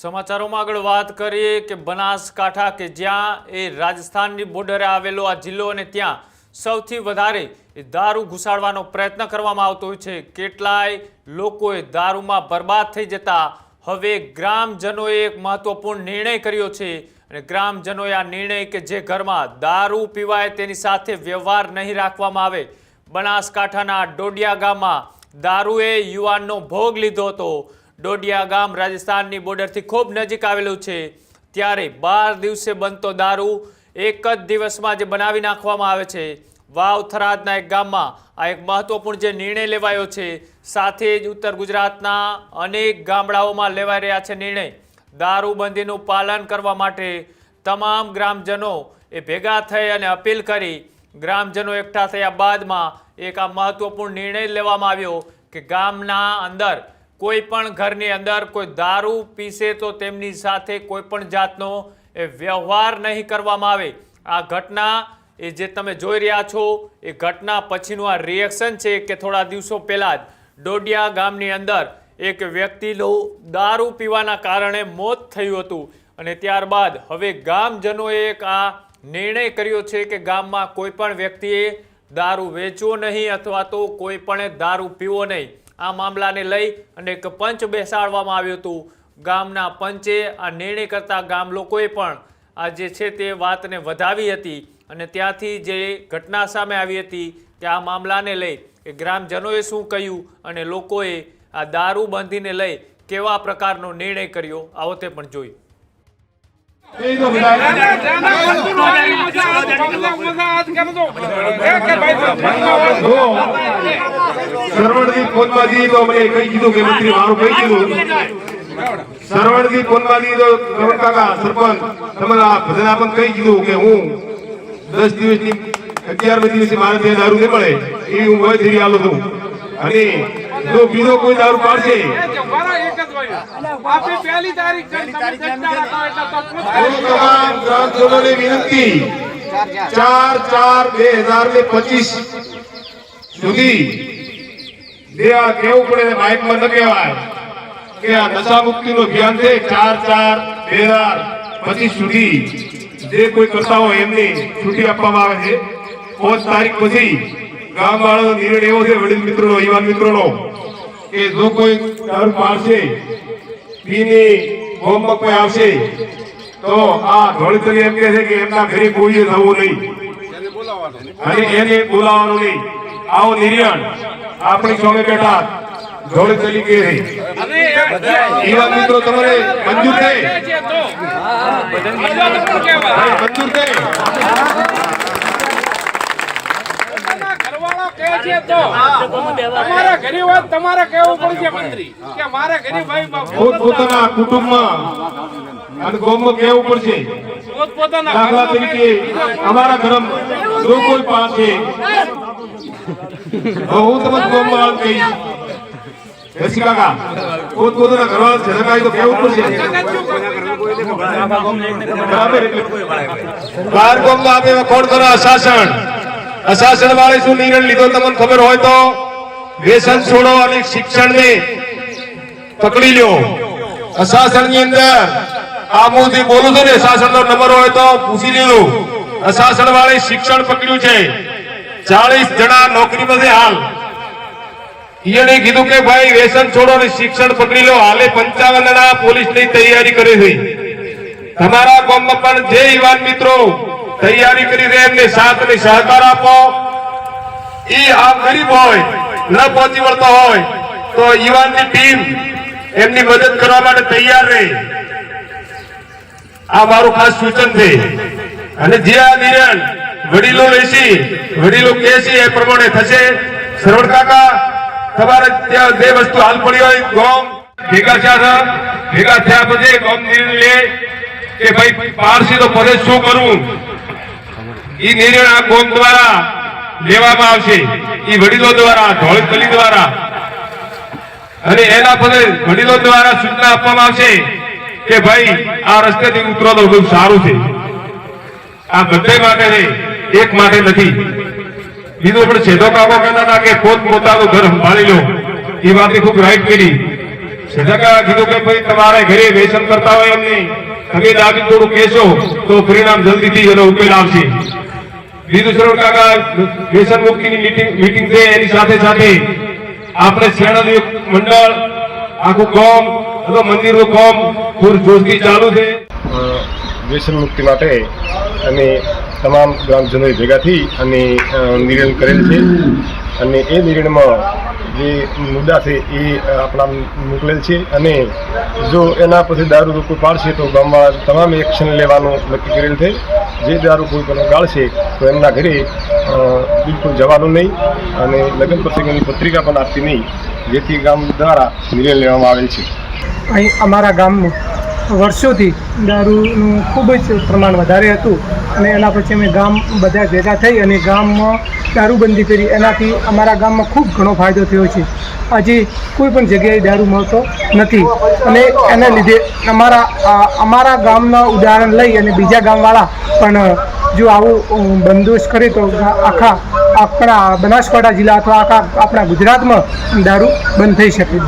સમાચારોમાં આગળ વાત કરીએ કે બનાસકાંઠા કે જ્યાં એ રાજસ્થાનની બોર્ડરે આવેલો આ જિલ્લો અને ત્યાં સૌથી વધારે એ દારૂ ઘુસાડવાનો પ્રયત્ન કરવામાં આવતો હોય છે. કેટલાય લોકોએ દારૂમાં બરબાદ થઈ જતા હવે ગ્રામજનોએ એક મહત્વપૂર્ણ નિર્ણય કર્યો છે અને ગ્રામજનોએ આ નિર્ણય કે જે ઘરમાં દારૂ પીવાય તેની સાથે વ્યવહાર નહીં રાખવામાં આવે. બનાસકાંઠાના ડોડિયા ગામમાં દારૂએ યુવાનનો ભોગ લીધો હતો. ડોડિયા ગામ રાજસ્થાનની બોર્ડરથી ખૂબ નજીક આવેલું છે. ત્યારે બાર દિવસે બનતો દારૂ એક જ દિવસમાં જે બનાવી નાખવામાં આવે છે. વાવ થરાદના એક ગામમાં આ એક મહત્વપૂર્ણ જે નિર્ણય લેવાયો છે. સાથે જ ઉત્તર ગુજરાતના અનેક ગામડાઓમાં લેવાઈ રહ્યા છે નિર્ણય. દારૂબંધીનું પાલન કરવા માટે તમામ ગ્રામજનો એ ભેગા થઈ અને અપીલ કરી ગ્રામજનો એકઠા થયા બાદમાં એક આ મહત્વપૂર્ણ નિર્ણય લેવામાં આવ્યો કે ગામના અંદર કોઈ પણ ઘરની અંદર કોઈ દારૂ પીશે તો તેમની સાથે કોઈ પણ જાતનો એ વ્યવહાર નહીં કરવામાં આવે. આ ઘટના એ જે તમે જોઈ રહ્યા છો, એ ઘટના પછીનું આ રિએક્શન છે કે થોડા દિવસો પહેલાં જ ડોડિયા ગામની અંદર એક વ્યક્તિનું દારૂ પીવાના કારણે મોત થયું હતું. અને ત્યારબાદ હવે ગામજનોએ એક આ નિર્ણય કર્યો છે કે ગામમાં કોઈ પણ વ્યક્તિએ દારૂ વેચવો નહીં અથવા તો કોઈ પણ દારૂ પીવો નહીં. આ મામલાને લઈ અને એક પંચ બેસાડવામાં આવ્યું હતું. ગામના પંચે આ નિર્ણય કરતા ગામ લોકોએ પણ આ જે છે તે વાતને વધાવી હતી અને ત્યાંથી જે ઘટના સામે આવી હતી કે આ મામલાને લઈ કે ગ્રામજનોએ શું કહ્યું અને લોકોએ આ દારૂ બંધીને લઈ કેવા પ્રકારનો નિર્ણય કર્યો આવો તે પણ જોઈ. તો મને કહી દીધું કે મંત્રી મારું કહી દીધું સરવણજી તો કરણ કાકા સરપંચ તમારે આ ભજન આપણને કહી દીધું કે હું દસ દિવસની અગિયારમી દિવસે મારે ત્યાં દારૂ નહીં મળે એ હું વય થઈ આવું છું. અને જો બીજો કોઈ દારૂ પાડશે ગ્રામજનોને વિનંતી ચાર ચાર. બે હજાર ને પચીસ સુધી કેવું પડે માઇકમાં ન કહેવાય કે આ નશા મુક્તિનું અભિયાન છે ચાર ચાર બે હજાર પચીસ સુધી. જે કોઈ કરતા હોય એમને છૂટી આપવામાં આવે છે. પાંચ તારીખ પછી ગામ વાળાનો નિર્ણય એવો છે વડીલ મિત્રો યુવાન મિત્રોનો કે જો કોઈ ધર્મ પાડશે પીની હોમવર્ક કોઈ આવશે. તો આ ધોળીતલી એમ કહે છે કે એમના ઘરે કોઈએ થવું નહીં. અને એને બોલાવવાનું નહીં. આવો નિર્યણ. આપણી સામે બેઠા ધોળીતલી ગઈ રહી એવા મિત્રો તમારે મંજૂર થઈ મંજૂર છે ઘરવાળા કહે છે તો તમારા ઘરે વાત તમારે કહેવું પડશે મંત્રી કે મારે ઘરે ભાઈ પોતપોતાના કુટુંબમાં અને ગામમાં કહેવું પડશે. પોતપોતાના દાખલા તરીકે અમારા ઘરમ જો કોઈ પાસે હું તમને ગામમાં આમ કહીશ. રસી કાકા. પોતપોતાના ઘરવાળા ઝઘડાય તો કેવું પડશે. બાર ગામમાં આપણે કોણ કરો અશાસન અશાસન વાળે શું નિર્ણય લીધો? તમને ખબર હોય તો વ્યસન છોડો અને શિક્ષણને પકડી લ્યો. અશાસનની અંદર આ હું બોલું છું ને અશાસન નો નંબર હોય તો પૂછી લીધું અશાસન વાળે શિક્ષણ પકડ્યું છે. ચાલીસ જણા નોકરી પર હાલ. એને કીધું કે ભાઈ વ્યસન છોડો અને શિક્ષણ પકડી લો હાલે પંચાવન જણા પોલીસની તૈયારી કરી હતી તમારા ગામમાં પણ જે યુવાન મિત્રો. તૈયારી કરી એમને સાથ ને સહકાર આપો. એ આ ગરીબ હોય, ન પહોંચી વળતો હોય, તો યુવાનની ટીમ એમની મદદ કરવા માટે તૈયાર રહે. આ મારું ખાસ સૂચન છે. અને જે આ નિર્ણય વડીલો લેશી, વડીલો કહે છે એ પ્રમાણે થશે. શ્રવણ કાકા, તમારે ત્યાં જે વસ્તુ હાલ પડી હોય, ગોમ ભેગા થયા ભેગા થયા પછી ગોમ નિર્ણય લે કે ભાઈ પારસી તો પરે શું કરવું એ નિર્ણય આ કોમ દ્વારા લેવામાં આવશે. એ વડીલો દ્વારા ધોળકલી દ્વારા. અને એના પછી વડીલો દ્વારા સૂચના આપવામાં આવશે કે ભાઈ, આ રસ્તેથી ઉતરો તો બહુ સારું છે. આ બધે માટે છે એક માટે નથી. બીજું પણ છેદો કાકો કહેતા હતા કે પોત પોતાનું ઘર સંભાળી લો. એ વાતની ખૂબ રાઈટ કરી સજાકા કીધું કે ભાઈ, તમારે ઘરે વ્યસન કરતા હોય એમની, તમે દાદી થોડું કહેશો તો પરિણામ જલ્દીથી એનો ઉકેલ આવશે. કાકા વ્યસન મુક્તિની મીટિંગ છે, એની સાથે સાથે આપણે એક મંડળ, આખું કોમ અથવા મંદિરનું કોમ પૂર જોશથી ચાલુ છે. વ્યસન માટે અમે તમામ ગ્રામજનોએ ભેગાથી અને નિર્ણય કરેલ છે. અને એ નિર્ણયમાં જે મુદ્દા છે એ આપણા મોકલેલ છે. અને જો એના પછી દારૂ રોકો પાડશે તો ગામમાં તમામ એક્શન લેવાનું નક્કી કરેલ છે. જે દારૂ કોઈ પણ ગાળશે તો એમના ઘરે બિલકુલ જવાનું નહીં અને લગ્ન પ્રસંગની પત્રિકા પણ આપતી નહીં, જેથી ગામ દ્વારા નિર્ણય લેવામાં આવેલ છે. અહીં અમારા ગામમાં વર્ષોથી દારૂનું ખૂબ જ પ્રમાણ વધારે હતું અને એના પછી અમે ગામ બધા ભેગા થઈ અને ગામમાં દારૂબંધી કરી. એનાથી અમારા ગામમાં ખૂબ ઘણો ફાયદો થયો છે. આજે કોઈ પણ જગ્યાએ દારૂ મળતો નથી અને એના લીધે અમારા અમારા ગામના ઉદાહરણ લઈ અને બીજા ગામવાળા પણ જો આવું બંદોબસ્ત કરે તો આખા આપણા બનાસકાંઠા જિલ્લા અથવા આખા આપણા ગુજરાતમાં દારૂ બંધ થઈ શકે.